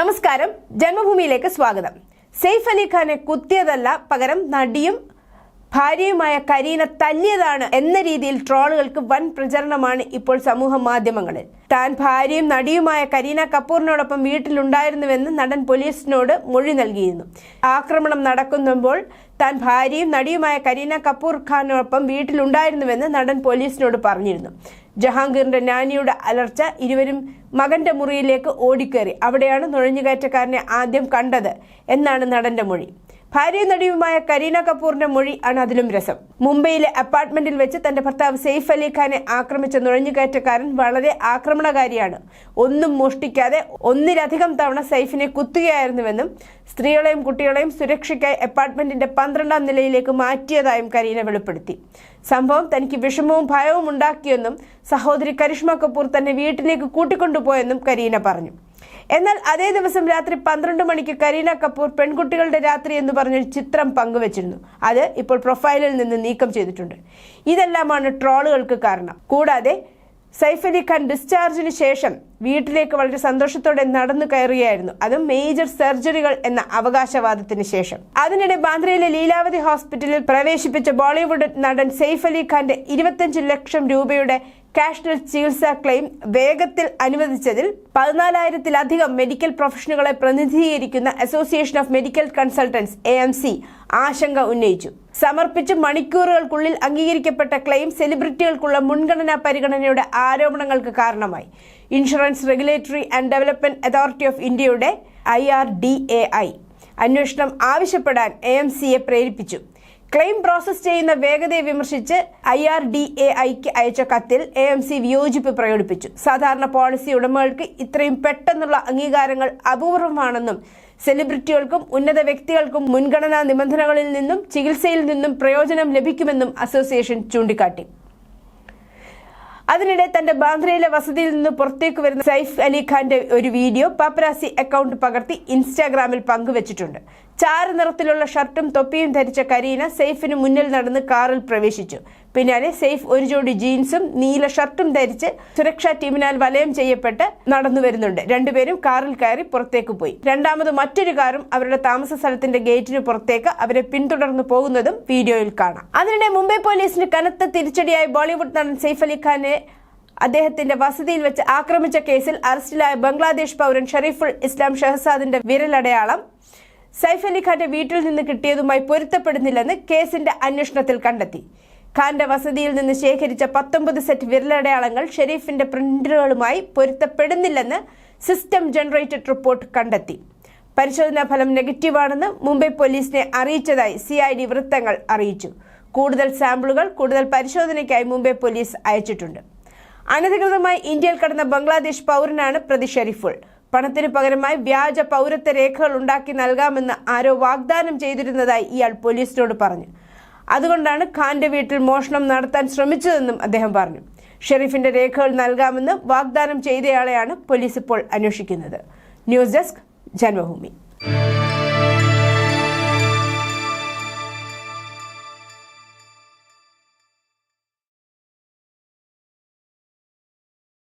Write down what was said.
നമസ്കാരം. ജന്മഭൂമിയിലേക്ക് സ്വാഗതം. സെയ്ഫ് അലി ഖാനെ കുത്തിയതല്ല പകരം നടിയും ഭാര്യയുമായ കരീന തല്ലിയതാണ് എന്ന രീതിയിൽ ട്രോളുകൾക്ക് വൻ പ്രചരണമാണ് ഇപ്പോൾ സമൂഹ മാധ്യമങ്ങളിൽ. താൻ ഭാര്യയും നടിയുമായ കരീന കപൂറിനോടൊപ്പം വീട്ടിലുണ്ടായിരുന്നുവെന്ന് നടൻ പോലീസിനോട് മൊഴി നൽകിയിരുന്നു. ആക്രമണം നടക്കുമ്പോൾ താൻ ഭാര്യയും നടിയുമായ കരീന കപൂർ ഖാനോടൊപ്പം വീട്ടിലുണ്ടായിരുന്നുവെന്ന് നടൻ പോലീസിനോട് പറഞ്ഞിരുന്നു. ജഹാംഗീറിന്റെ നാനിയുടെ അലർച്ച ഇരുവരും മകന്റെ മുറിയിലേക്ക് ഓടിക്കേറി. അവിടെയാണ് നുഴഞ്ഞുകയറ്റക്കാരനെ ആദ്യം കണ്ടത്. എന്നാണ് നടന്റെ മൊഴി. ഭാര്യയും നടിയുമായ കരീന കപൂറിന്റെ മൊഴി ആണ് അതിലും രസം. മുംബൈയിലെ അപ്പാർട്ട്മെന്റിൽ വെച്ച് തന്റെ ഭർത്താവ് സെയ്ഫ് അലി ഖാനെ ആക്രമിച്ച നുഴഞ്ഞുകയറ്റക്കാരൻ വളരെ ആക്രമണകാരിയാണ്. ഒന്നും മോഷ്ടിക്കാതെ ഒന്നിലധികം തവണ സെയ്ഫിനെ കുത്തുകയായിരുന്നുവെന്നും സ്ത്രീകളെയും കുട്ടികളെയും സുരക്ഷയ്ക്കായി അപ്പാർട്ട്മെന്റിന്റെ പന്ത്രണ്ടാം നിലയിലേക്ക് മാറ്റിയതായും കരീന വെളിപ്പെടുത്തി. സംഭവം തനിക്ക് വിഷമവും ഭയവും ഉണ്ടാക്കിയെന്നും സഹോദരി കരിഷ്മ കപൂർ തന്നെ വീട്ടിലേക്ക് കൂട്ടിക്കൊണ്ടുപോയെന്നും കരീന പറഞ്ഞു. എന്നാൽ അതേ ദിവസം രാത്രി പന്ത്രണ്ട് മണിക്ക് കരീന കപൂർ പെൺകുട്ടികളുടെ രാത്രി എന്ന് പറഞ്ഞൊരു ചിത്രം പങ്കുവച്ചിരുന്നു. അത് ഇപ്പോൾ പ്രൊഫൈലിൽ നിന്ന് നീക്കം ചെയ്തിട്ടുണ്ട്. ഇതെല്ലാമാണ് ട്രോളുകൾക്ക് കാരണം. കൂടാതെ സൈഫ് അലി ഖാൻ ഡിസ്ചാർജിന് ശേഷം വീട്ടിലേക്ക് വളരെ സന്തോഷത്തോടെ നടന്നു കയറുകയായിരുന്നു. അതും മേജർ സർജറികൾ എന്ന അവകാശവാദത്തിന് ശേഷം. അതിനിടെ ബാന്ദ്രയിലെ ലീലാവതി ഹോസ്പിറ്റലിൽ പ്രവേശിപ്പിച്ച ബോളിവുഡ് നടൻ സെയ്ഫ് അലി ഖാന്റെ ഇരുപത്തഞ്ച് ലക്ഷം രൂപയുടെ കാഷ്ലെസ് ചികിത്സാ ക്ലെയിം വേഗത്തിൽ അനുവദിച്ചതിൽ പതിനാലായിരത്തിലധികം മെഡിക്കൽ പ്രൊഫഷണലുകളെ പ്രതിനിധീകരിക്കുന്ന association of medical consultants A M C ആശങ്ക ഉന്നയിച്ചു. സമർപ്പിച്ച മണിക്കൂറുകൾക്കുള്ളിൽ അംഗീകരിക്കപ്പെട്ട ക്ലെയിം സെലിബ്രിറ്റികൾക്കുള്ള മുൻഗണനാ പരിഗണനയുടെ ആരോപണങ്ങൾക്ക് കാരണമായി. Insurance regulatory and development authority of ഇന്ത്യയുടെ I R D A I അന്വേഷണം ആവശ്യപ്പെടാൻ എ എം സിയെ പ്രേരിപ്പിച്ചു. ക്ലെയിം പ്രോസസ് ചെയ്യുന്ന വേഗതയെ വിമർശിച്ച് ഐ ആർ ഡി എ ഐക്ക് അയച്ച കത്തിൽ എ എം സി വിയോജിപ്പ് പ്രകടിപ്പിച്ചു. സാധാരണ പോളിസി ഉടമകൾക്ക് ഇത്രയും പെട്ടെന്നുള്ള അംഗീകാരങ്ങൾ അപൂർവമാണെന്നും സെലിബ്രിറ്റികൾക്കും ഉന്നത വ്യക്തികൾക്കും മുൻഗണനാ നിബന്ധനകളിൽ നിന്നും ചികിത്സയിൽ നിന്നും പ്രയോജനം ലഭിക്കുമെന്നും അസോസിയേഷൻ ചൂണ്ടിക്കാട്ടി. അതിനിടെ തന്റെ ബാന്ദ്രയിലെ വസതിയിൽ നിന്ന് പുറത്തേക്ക് വരുന്ന സൈഫ് അലി ഖാന്റെ ഒരു വീഡിയോ പാപ്പരാസി അക്കൗണ്ട് പകർത്തി ഇൻസ്റ്റാഗ്രാമിൽ പങ്കുവച്ചിട്ടുണ്ട്. ചാര നിറത്തിലുള്ള ഷർട്ടും തൊപ്പിയും ധരിച്ച കരീന സെയ്ഫിന് മുന്നിൽ നടന്ന് കാറിൽ പ്രവേശിച്ചു. പിന്നാലെ സെയ്ഫ് ഒരു ജോഡി ജീൻസും നീല ഷർട്ടും ധരിച്ച് സുരക്ഷാ ടീമിനാൽ വലയം ചെയ്യപ്പെട്ട് നടന്നു വരുന്നുണ്ട്. രണ്ടുപേരും കാറിൽ കയറി പുറത്തേക്ക് പോയി. രണ്ടാമത് മറ്റൊരു കാറും അവരുടെ താമസ സ്ഥലത്തിന്റെ ഗേറ്റിന് പുറത്തേക്ക് അവരെ പിന്തുടർന്നു പോകുന്നതും വീഡിയോയിൽ കാണാം. അതിനിടെ മുംബൈ പോലീസിന് കനത്ത തിരിച്ചടിയായി ബോളിവുഡ് നടൻ സെയ്ഫ് അലി ഖാനെ അദ്ദേഹത്തിന്റെ വസതിയിൽ വെച്ച് ആക്രമിച്ച കേസിൽ അറസ്റ്റിലായ ബംഗ്ലാദേശ് പൗരൻ ഷെറീഫുൾ ഇസ്ലാം ഷെഹസാദിന്റെ വിരലടയാളം സൈഫ് അലി ഖാന്റെ വീട്ടിൽ നിന്ന് കിട്ടിയതുമായി പൊരുത്തപ്പെടുന്നില്ലെന്ന് കേസിന്റെ അന്വേഷണത്തിൽ കണ്ടെത്തി. ഖാന്റെ വസതിയിൽ നിന്ന് ശേഖരിച്ച പത്തൊമ്പത് സെറ്റ് വിരലടയാളങ്ങൾ ഷെരീഫിന്റെ പ്രിന്ററുകളുമായി പൊരുത്തപ്പെടുന്നില്ലെന്ന് സിസ്റ്റം ജനറേറ്റഡ് റിപ്പോർട്ട് കണ്ടെത്തി. പരിശോധനാ ഫലം നെഗറ്റീവാണെന്ന് മുംബൈ പോലീസിനെ അറിയിച്ചതായി സി ഐ ഡി വൃത്തങ്ങൾ അറിയിച്ചു. കൂടുതൽ സാമ്പിളുകൾ കൂടുതൽ പരിശോധനയ്ക്കായി മുംബൈ പോലീസ് അയച്ചിട്ടുണ്ട്. അനധികൃതമായി ഇന്ത്യയിൽ കടന്ന ബംഗ്ലാദേശ് പൗരനാണ് പ്രതി ഷെരീഫുൾ. പണത്തിന് പകരമായി വ്യാജ പൗരത്വ രേഖകൾ ഉണ്ടാക്കി നൽകാമെന്ന് ആരോ വാഗ്ദാനം ചെയ്തിരുന്നതായി ഇയാൾ പോലീസിനോട് പറഞ്ഞു. അതുകൊണ്ടാണ് ഖാന്റെ വീട്ടിൽ മോഷണം നടത്താൻ ശ്രമിച്ചതെന്നും അദ്ദേഹം പറഞ്ഞു. ഷെരീഫിന്റെ രേഖകൾ നൽകാമെന്ന് വാഗ്ദാനം ചെയ്തയാളെയാണ് പോലീസ് ഇപ്പോൾ അന്വേഷിക്കുന്നത്. News desk Janmabhumi.